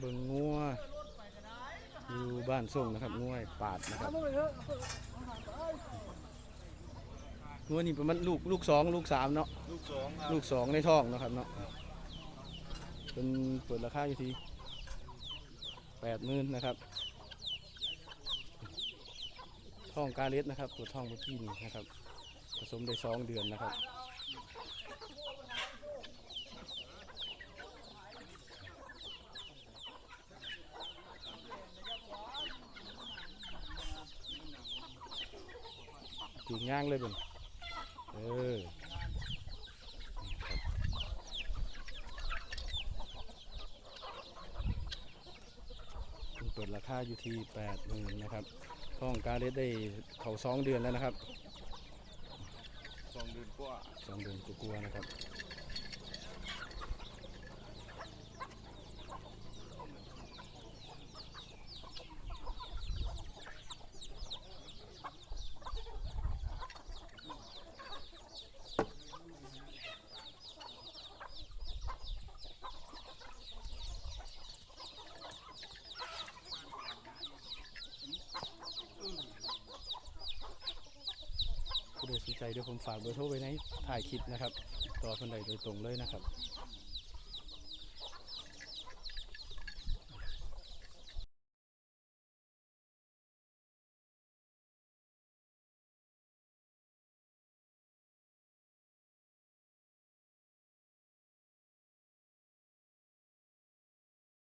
เบิ่งงัวอยู่บ้านส่งนะครับงัวปาดนะครับงัวนี่ประมาณลูกลูกสองลูกสามเนาะลูกสองครับลูกสองในท้องเนาะครับเนาะเป็นเปิดราคาอยู่ที่แปดหมื่นนะครับท้องกาเลสนะครับตัวท้องเมื่อกี้นี่นะครับ ผสมได้สองเดือนนะครับ จูงย่างเลยบุญเออเปิดราคาอยู่ที่แปดหมื่นนะครับท้องการเลสได้เขาสองเดือนแล้วนะครับสองเดือนกว่าสองเดือนกลัวานะครับ ผู้ใดสนใจเดี๋ยวผมฝากเบอร์โทรไว้ในถ่ายคลิปนะครับต่อคนใดโดยตรงเลยนะครับ